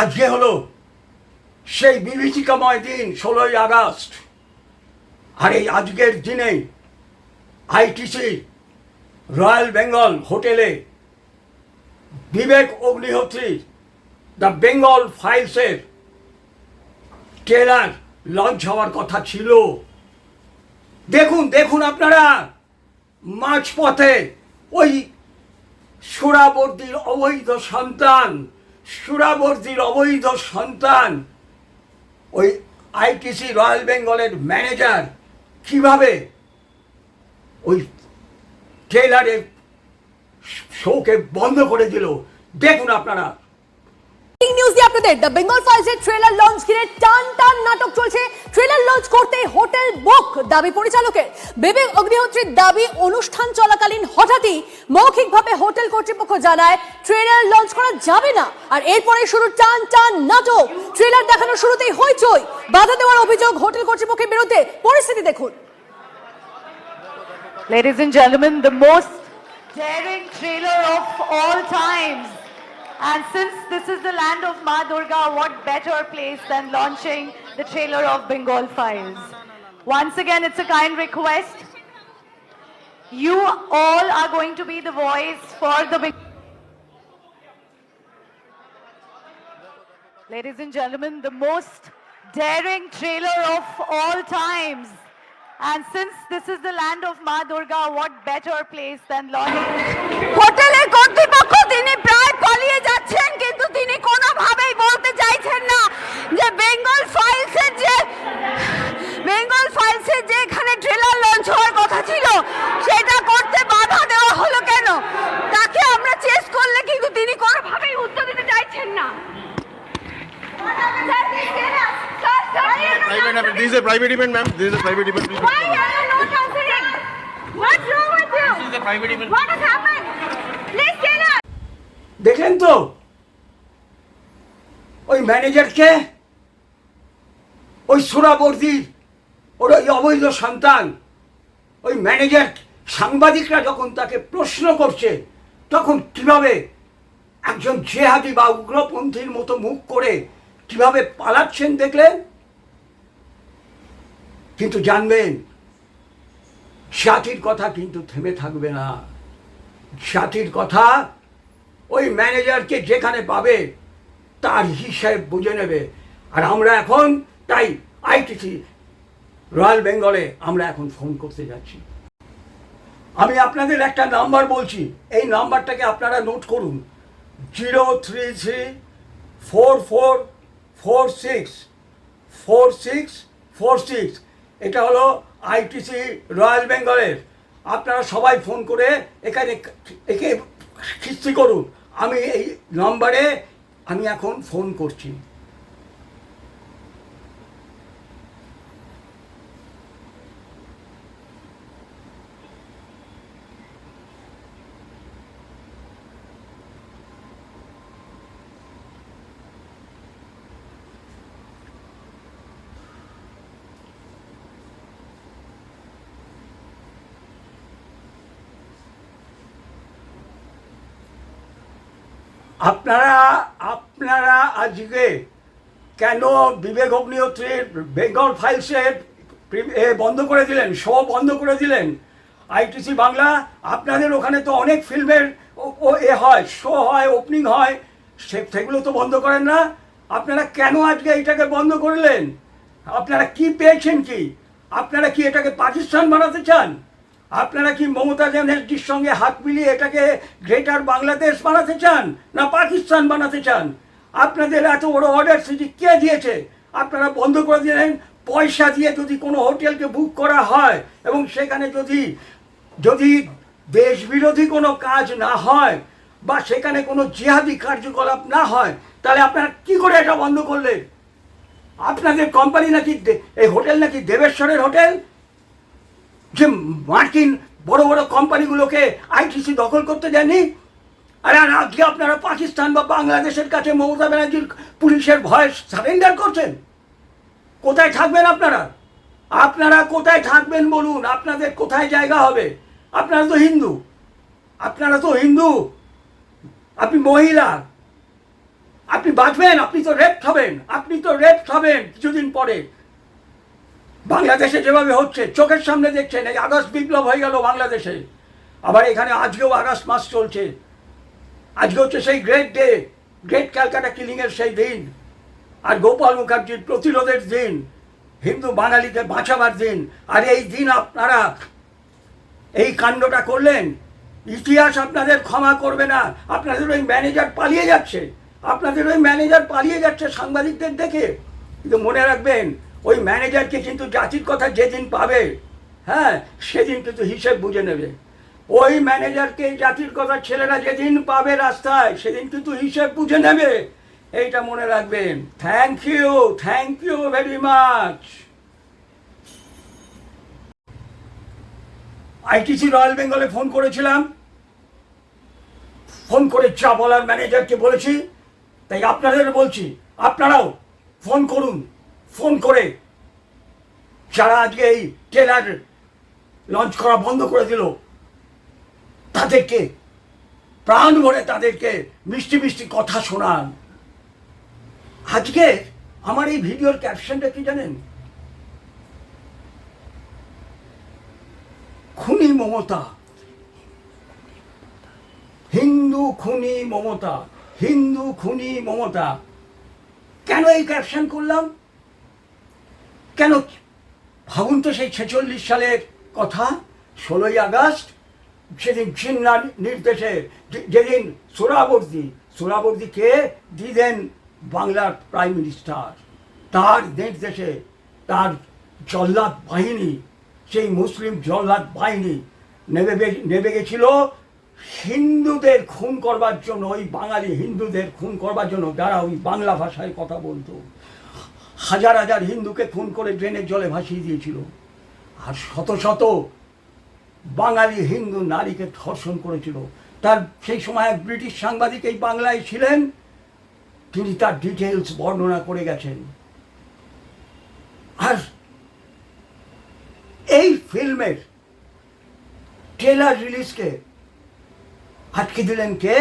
আজকে হলো সেই বিভীষিকাময় দিন, ষোলোই আগস্ট। আর এই আজকের দিনে আইটিসি, রয়্যাল বেঙ্গল হোটেলে বিবেক অগ্নিহোত্রী, দ্য বেঙ্গল ফাইলসের ট্রেলার লঞ্চ হওয়ার কথা ছিল। দেখুন দেখুন আপনারা, মাঝপথে ওই সুরাবর্দির অবৈধ সন্তান সুরাবর্দির অবৈধ সন্তান। ওই আইটিসি রয়্যাল বেঙ্গলের ম্যানেজার কীভাবে ওই ট্রেলারে শোকে বন্ধ করে দিল? দেখুন আপনারা। ব্রেকিং নিউজ আপনাদের। দ্য বেঙ্গল ট্রেলার লঞ্চ ঘিরে টান টান নাটক চলছে। ট্রেলার লঞ্চ করতে হোটেল বুক দাবি পরিচালকের। বিবেক অগ্নিহোত্রীর দাবি অনুষ্ঠান চলাকালীন হঠাৎই মৌখিকভাবে হোটেল কর্তৃপক্ষ জানায় ট্রেলার লঞ্চ করা যাবে না। আর এরপরে শুরু টান টান নাটক। ট্রেলার দেখানোর শুরুতেই হইচই। বাধা দেওয়ার অভিযোগ হোটেল কর্তৃপক্ষের বিরুদ্ধে। পরিস্থিতি দেখুন। Ladies and gentlemen, the most daring trailer of all times. And since this is the land of Ma Durga, what better place than launching the trailer of Bengal Files? Once again, it's a kind request. You all are going to be the voice for the big. Ladies and gentlemen, the most daring trailer of all times. And since this is the land of Ma Durga, what better place than launching? Hotel পালিয়ে যাচ্ছেন কিন্তু তিনি কোনোভাবেই বলতে চাইছেন না যে বেঙ্গল ফাইলসের যে বেঙ্গল ফাইলসের যে এখানে ট্রেলার লঞ্চ হওয়ার কথা ছিল সেটা করতে বাধা দেওয়া হলো কেন তাকে আমরা চেস করলে কিন্তু তিনি কোনোভাবেই উত্তর দিতে চাইছেন না Private, this is a private event, ma'am. This is a private event. Please. Why are you not answering? What's wrong with you? This is a private event. What has happened? Please tell us. তো? ওই ম্যানেজারকে ওই সুরাবর্দির, ওর ওই অবৈধ সন্তান? ওই manager সাংবাদিকরা যখন তাকে প্রশ্ন করছে, তখন কীভাবে একজন জেহাদি বা উগ্রপন্থীর মতো মুখ করে কীভাবে পালাচ্ছেন দেখলেন? কিন্তু জানবেন, সাথীর কথা কিন্তু থেমে থাকবে না। সাথীর কথা ওই ম্যানেজারকে যেখানে পাবে, তার হিসেব বুঝে নেবে। আর আমরা এখন, তাই আইটিসি, রয়্যাল বেঙ্গলে আমরা এখন ফোন করতে যাচ্ছি। আমি আপনাদের একটা নাম্বার বলছি, এই নাম্বারটাকে আপনারা নোট করুন। Zero three three four four four six four six four six. এটা হলো আইটিসি রয়্যাল বেঙ্গলের। আপনারা সবাই ফোন করে এখানে একে কিস্তি করুন। আমি এই নম্বরে আমি এখন ফোন করছি। আপনারা আপনারা আজকে কেন বিবেক অগ্নিহোত্রীর বেঙ্গল ফাইলসের বন্ধ করে দিলেন শো বন্ধ করে দিলেন আইটিসি বাংলা, আপনাদের ওখানে তো অনেক ফিল্মের ও, এ হয়, শো হয়, ওপেনিং হয়, সে- সেগুলো তো বন্ধ করেন না। আপনারা কেন আজকে এটাকে বন্ধ করলেন? আপনারা কি পেয়েছেন কি? আপনারা কি এটাকে পাকিস্তান বানাতে চান? আপনারা কি মমতা ব্যানার্জির সঙ্গে হাত মিলিয়ে এটাকে গ্রেটার বাংলাদেশ বানাতে চান না পাকিস্তান বানাতে চান? আপনাদের এত বড় অর্ডার সেটি কে দিয়েছে? আপনারা বন্ধ করে দিলেন, পয়সা দিয়ে যদি কোনো হোটেলকে বুক করা হয় এবং সেখানে যদি যদি দেশ বিরোধী কোনো কাজ না হয় বা সেখানে কোনো জিহাদি কার্যকলাপ না হয়, তাহলে আপনারা কি করে এটা বন্ধ করলেন? আপনাদের কোম্পানি নাকি এই হোটেল নাকি দেবেশ্বরের হোটেল? যে মার্কিন বড় বড় কোম্পানিগুলোকে আইটিসি দখল করতে দেয়নি? আর আজকে আপনারা পাকিস্তান বা বাংলাদেশের কাছে মমতা ব্যানার্জির পুলিশের ভয় সারেন্ডার করছেন? কোথায় থাকবেন আপনারা? আপনারা কোথায় থাকবেন বলুন? আপনাদের কোথায় জায়গা হবে? আপনারা তো হিন্দু। আপনারা তো হিন্দু। আপনি মহিলা। আপনি বাঁচবেন, আপনি তো রেপ হবেন, আপনি তো রেপ হবেন কিছুদিন পরে। বাংলাদেশে যেভাবে হচ্ছে, চোখের সামনে দেখছেন, এই আগস্ট বিপ্লব হয়ে গেল বাংলাদেশে। আবার এখানে আজকেও আগস্ট মাস চলছে। আজকে হচ্ছে সেই গ্রেট ডে গ্রেট ক্যালকাটা কিলিংয়ের সেই দিন। আর গোপাল মুখার্জির প্রতিরোধের দিন, হিন্দু বাঙালিকে বাঁচাবার দিন। আর এই দিন আপনারা এই কাণ্ডটা করলেন, ইতিহাস আপনাদের ক্ষমা করবে না। আপনাদের ওই ম্যানেজার পালিয়ে যাচ্ছে। আপনাদের ওই ম্যানেজার পালিয়ে যাচ্ছে সাংবাদিকদের দেখে। কিন্তু মনে রাখবেন ওই ম্যানেজারকে কিন্তু জাতির কথা যেদিন পাবে হ্যাঁ সেদিন কিন্তু হিসেব বুঝে নেবে। ওই ম্যানেজারকে জাতির কথা ছেলেরা যেদিন পাবে রাস্তায়, সেদিন কিন্তু হিসেব বুঝে নেবে। এইটা মনে রাখবেন। Thank you thank you very much ITC royal বেঙ্গলে ফোন করেছিলাম। ফোন করে চা বলার ম্যানেজারকে বলেছি। তাই আপনাদের বলছি, আপনারাও ফোন করুন। ফোন করে যারা আজকে এই ট্রেলার লঞ্চ করা বন্ধ করে দিল তাদেরকে প্রাণ ভরে তাদেরকে মিষ্টি মিষ্টি কথা শোনান। আজকে আমার এই ভিডিওর ক্যাপশনটা কি জানেন? খুনি মমতা। হিন্দু খুনি মমতা। হিন্দু খুনি মমতা। কেন এই ক্যাপশন করলাম? কেন? ভাবুন তো সেই ছেচল্লিশ সালের কথা, ষোলোই আগস্ট, সেদিন জিন্নার নির্দেশে যেদিন সোরাবর্দি সোরাবর্দিকে দিলেন বাংলার প্রাইম মিনিস্টার। তার নির্দেশে তার জল্লাদ বাহিনী, সেই মুসলিম জল্লাদ বাহিনী গে- নেমে গেছিল। হিন্দুদের খুন করবার জন্য, ওই বাঙালি হিন্দুদের খুন করবার জন্য, যারা ওই বাংলা ভাষায় কথা বলতো হাজার হাজার হিন্দুকে খুন করে ড্রেনের জলে ভাসিয়ে দিয়েছিল। আর শত শত বাঙালি হিন্দু নারীকে ধর্ষণ করেছিল। তার সেই সময় এক ব্রিটিশ সাংবাদিক এই বাংলায় ছিলেন, তিনি তার ডিটেলস বর্ণনা করে গেছেন। আর এই ফিল্মের ট্রেলার রিলিজকে আটকে দিলেন কে?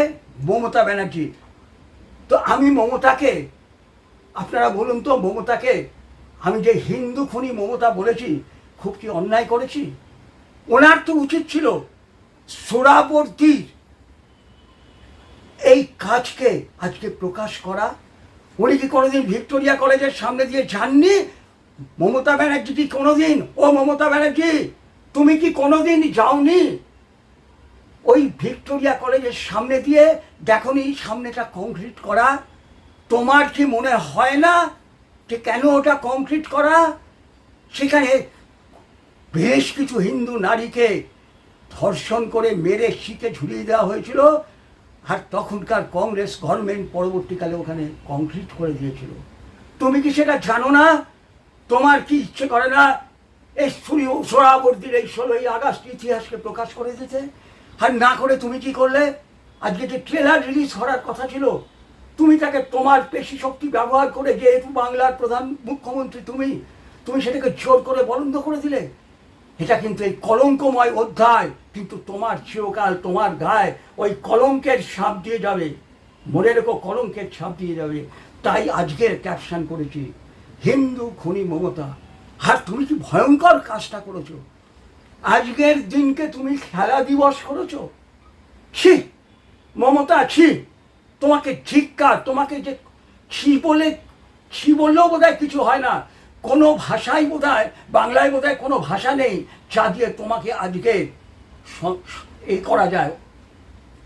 মমতা ব্যানার্জি। তো আমি মমতাকে আপনারা বলুন তো মমতাকে, আমি যে হিন্দু খুনি মমতা বলেছি, খুব কি অন্যায় করেছি? ওনার তো উচিত ছিল সোরাবর্তীর এই কাজকে আজকে প্রকাশ করা। উনি কি কোনোদিন ভিক্টোরিয়া কলেজের সামনে দিয়ে যাননি? মমতা ব্যানার্জি কি কোনোদিন? ও মমতা ব্যানার্জি, তুমি কি কোনোদিন যাওনি? ওই ভিক্টোরিয়া কলেজের সামনে দিয়ে দেখনি সামনেটা কংক্রিট করা। তোমার কি মনে হয় না যে কেন ওটা কংক্রিট করা? সেখানে বেশ কিছু হিন্দু নারীকে ধর্ষণ করে মেরে শিখে ঝুলিয়ে দেওয়া হয়েছিল আর তখনকার কংগ্রেস গভর্নমেন্ট পরবর্তীকালে ওখানে কংক্রিট করে দিয়েছিল। তুমি কি সেটা জানো না? তোমার কি ইচ্ছে করে না এই সূর্য সোহরাবর্তীর এই ষোলোই আগস্ট ইতিহাসকে প্রকাশ করে দিতে? আর না করে তুমি কি করলে? আজকে যে ট্রেলার রিলিজ করার কথা ছিল তুমি তাকে তোমার পেশি শক্তি ব্যবহার করে যেহেতু বাংলার প্রধান মুখ্যমন্ত্রী তুমি তুমি সেটাকে জোর করে বন্ধ করে দিলে? এটা কিন্তু এই কলঙ্কময় অধ্যায়, কিন্তু তোমার চিরকাল তোমার গায়ে ওই কলঙ্কের ছাপ দিয়ে যাবে। মনে রেখো, কলঙ্কের ছাপ দিয়ে যাবে। তাই আজকের ক্যাপশন করেছি, হিন্দু খুনি মমতা, আর তুমি কি ভয়ঙ্কর কাজটা করেছ? আজকের দিনকে তুমি খেলা দিবস করেছ? ছি, মমতা, ছি। তোমাকে ধিক্কার, তোমাকে যে ছি বলে, ছি বললেও বোধহয় কিছু হয় না। কোনো ভাষাই বোধহয়, বাংলায় বোধহয় কোনো ভাষা নেই যা দিয়ে তোমাকে আজকে স- এ করা যায়,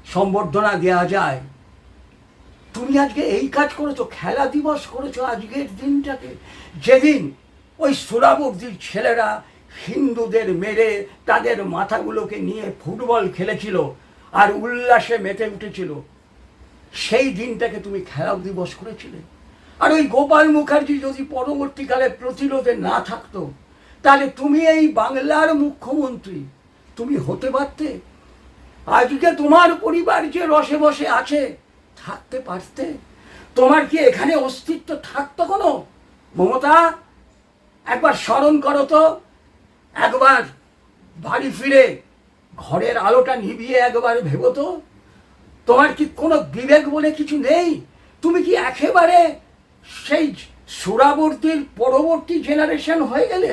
সম্বর্ধনা দেওয়া যায়। তুমি আজকে এই কাজ করেছ, খেলা দিবস করেছ আজকের দিনটাকে। যেদিন ওই সুরাবর্দির ছেলেরা হিন্দুদের মেরে তাদের মাথাগুলোকে নিয়ে ফুটবল খেলেছিল আর উল্লাসে মেতে উঠেছিল। সেই দিনটাকে তুমি খেলা দিবস করেছিলে। আর ওই গোপাল মুখার্জি যদি পরবর্তীকালে প্রতিরোধে না থাকতো, তাহলে তুমি এই বাংলার মুখ্যমন্ত্রী, তুমি হতে পারতে? আজকে তোমার পরিবার যে রসে বসে আছে, থাকতে পারতে? তোমার কি এখানে অস্তিত্ব থাকতো কোনো? মমতা, একবার স্মরণ করো তো, একবার বাড়ি ফিরে ঘরের আলোটা নিভিয়ে একবার ভেবো তো। তোমার কি কোনো বিবেক বলে কিছু নেই? তুমি কি একেবারে সেই সুরাবর্তীর পরবর্তী জেনারেশন হয়ে গেলে?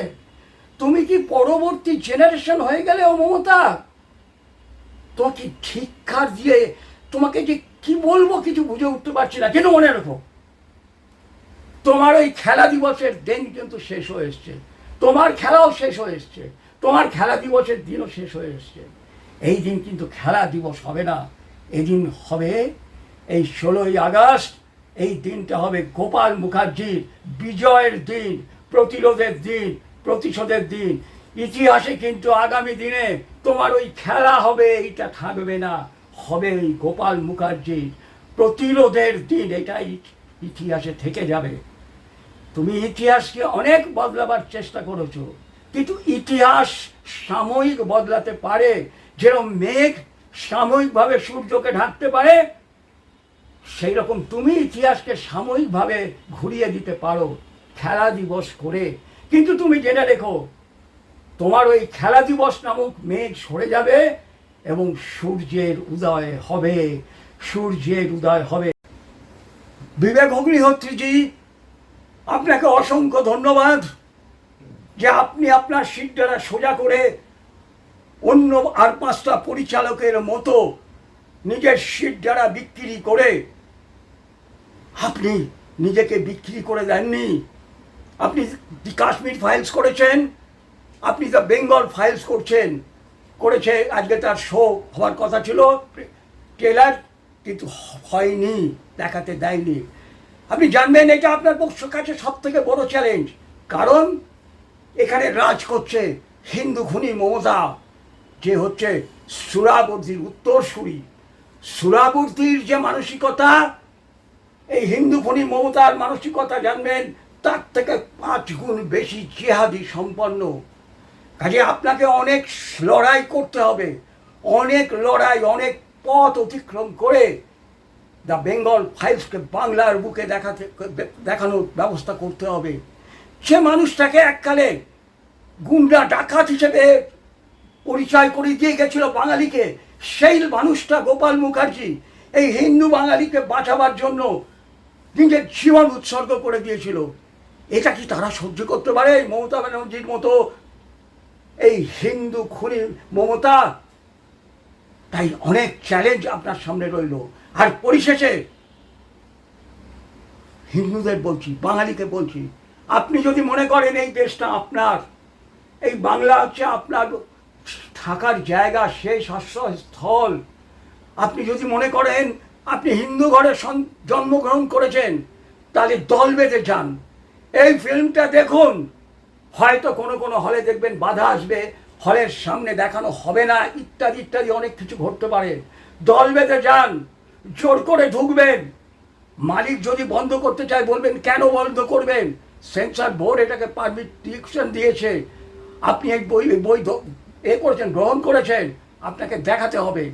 তুমি কি পরবর্তী জেনারেশন হয়ে গেলে, ও মমতা? তোমাকে ঠিকঠাক দিয়ে তোমাকে যে কি বলব কিছু বুঝে উঠতে পারছি না কেন মনে রাখো। তোমার ওই খেলা দিবসের দিন কিন্তু শেষ হয়ে এসছে। তোমার খেলাও শেষ হয়ে এসছে। তোমার খেলা দিবসের দিনও শেষ হয়ে এসছে। এই দিন কিন্তু খেলা দিবস হবে না। এই দিন হবে এই ষোলোই আগস্ট, এই দিনটা হবে গোপাল মুখার্জির বিজয়ের দিন, প্রতিরোধের দিন, প্রতিশোধের দিন। ইতিহাসে কিন্তু আগামী দিনে তোমার ওই খেলা হবে, এইটা থাকবে না। হবে এই গোপাল মুখার্জির প্রতিরোধের দিন, এটাই ইতিহাসে থেকে যাবে। তুমি ইতিহাসকে অনেক বদলাবার চেষ্টা করেছ, কিন্তু ইতিহাস সাময়িক বদলাতে পারে। যেরকম মেঘ সাময়িকভাবে সূর্যকে ঢাকতে পারে, সেই রকম তুমি ইতিহাসকে সাময়িকভাবে ঘুরিয়ে দিতে পারো, খেলা দিবস করে। কিন্তু তুমি জেনে রেখো, তোমার ওই খেলা দিবস নামক মেঘ সরে যাবে এবং সূর্যের উদয় হবে, সূর্যের উদয় হবে। বিবেক অগ্নিহোত্রীজি, আপনাকে অসংখ্য ধন্যবাদ যে আপনি আপনার সিটটা সোজা করে অন্য আর পাঁচটা পরিচালকের মতো নিজের সিট যারা বিক্রি করে, আপনি নিজেকে বিক্রি করে দেননি? আপনি দি কাশ্মীর ফাইলস করেছেন, আপনি দ্য বেঙ্গল ফাইলস করছেন, করেছে, আজকে তার শো হওয়ার কথা ছিল, ট্রেলার, কিন্তু হয়নি, দেখাতে দেয়নি। আপনি জানবেন এটা আপনার পক্ষ কাছে সব থেকে বড় চ্যালেঞ্জ কারণ এখানে রাজ করছে হিন্দু খুনি মমতা। যে হচ্ছে সুরাবর্তীর উত্তরসূরি। সুরাবর্তীর যে মানসিকতা, এই হিন্দু খনি মমতার মানসিকতা জানবেন, তার থেকে পাঁচ গুণ বেশি জেহাদি সম্পন্ন। কাজে আপনাকে অনেক লড়াই করতে হবে, অনেক লড়াই, অনেক পথ অতিক্রম করে দ্য বেঙ্গল ফাইলসকে বাংলার বুকে দেখাতে, দেখানোর ব্যবস্থা করতে হবে। সে মানুষটাকে এককালে গুন্ডা, ডাকাত হিসেবে পরিচয় করে দিয়ে গেছিল বাঙালিকে। সেই মানুষটা গোপাল মুখার্জি, এই হিন্দু বাঙালিকে বাঁচাবার জন্য নিজের জীবন উৎসর্গ করে দিয়েছিল। এটা কি তারা সহ্য করতে পারে মমতা ব্যানার্জির মতো? এই হিন্দু খুনি মমতা? তাই অনেক চ্যালেঞ্জ আপনার সামনে রইল। আর পরিশেষে হিন্দুদের বলছি, বাঙালিকে বলছি, আপনি যদি মনে করেন এই দেশটা আপনার, এই বাংলা হচ্ছে আপনার থাকার জায়গা শেষ আশ্রয়স্থল। আপনি যদি মনে করেন, আপনি হিন্দু ঘরে জন্মগ্রহণ করেছেন, তাহলে দল বেঁধে যান। এই ফিল্মটা দেখুন। হয়তো কোনো কোনো হলে দেখবেন বাধা আসবে, হলের সামনে দেখানো হবে না, ইত্যাদি ইত্যাদি অনেক কিছু ঘটতে পারে। দল বেঁধে যান, জোর করে ঢুকবেন। মালিক যদি বন্ধ করতে চায়, বলবেন, কেন বন্ধ করবেন? সেন্সার বোর্ড এটাকে পারমিশন দিয়েছে। আপনি এই বই বই এ করেছেন, গ্রহণ করেছেন, আপনাকে দেখাতে হবে।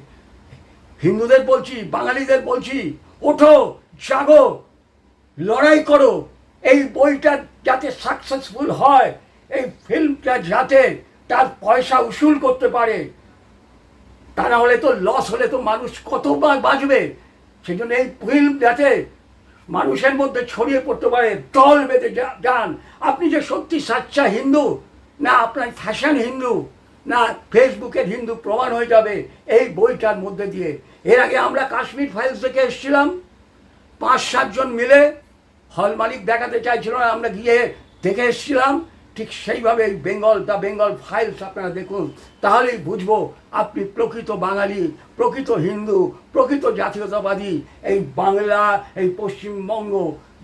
হিন্দুদের বলছি, বাঙালিদের বলছি, ওঠো, জাগো, লড়াই করো। এই বইটা যাতে সাকসেসফুল হয়, এই ফিল্মটা যাতে তার পয়সা উসুল করতে পারে, তা না হলে তো লস হলে তো মানুষ কত বাঁচবে। সেই জন্য এই ফিল্ম যাতে মানুষের মধ্যে ছড়িয়ে পড়তে পারে, দল বেঁধে যান। আপনি যে সত্যি সাচ্চা হিন্দু, না আপনার ফ্যাশন হিন্দু না ফেসবুকের হিন্দু প্রমাণ হয়ে যাবে এই বইটার মধ্যে দিয়ে। এর আগে আমরা কাশ্মীর ফাইলস থেকে এসেছিলাম, পাঁচ সাতজন মিলে হল মালিক দেখাতে চাইছিল না, আমরা গিয়ে দেখে এসেছিলাম। ঠিক সেইভাবে বেঙ্গল দ্য বেঙ্গল ফাইলস আপনারা দেখুন, তাহলেই বুঝব আপনি প্রকৃত বাঙালি, প্রকৃত হিন্দু, প্রকৃত জাতীয়তাবাদী। এই বাংলা, এই পশ্চিমবঙ্গ,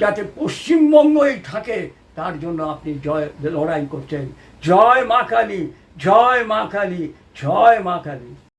যাতে পশ্চিমবঙ্গই থাকে, তার জন্য আপনি জয়, লড়াই করছেন। জয় মা কালী। জয় মা কালী জয় মা কালী।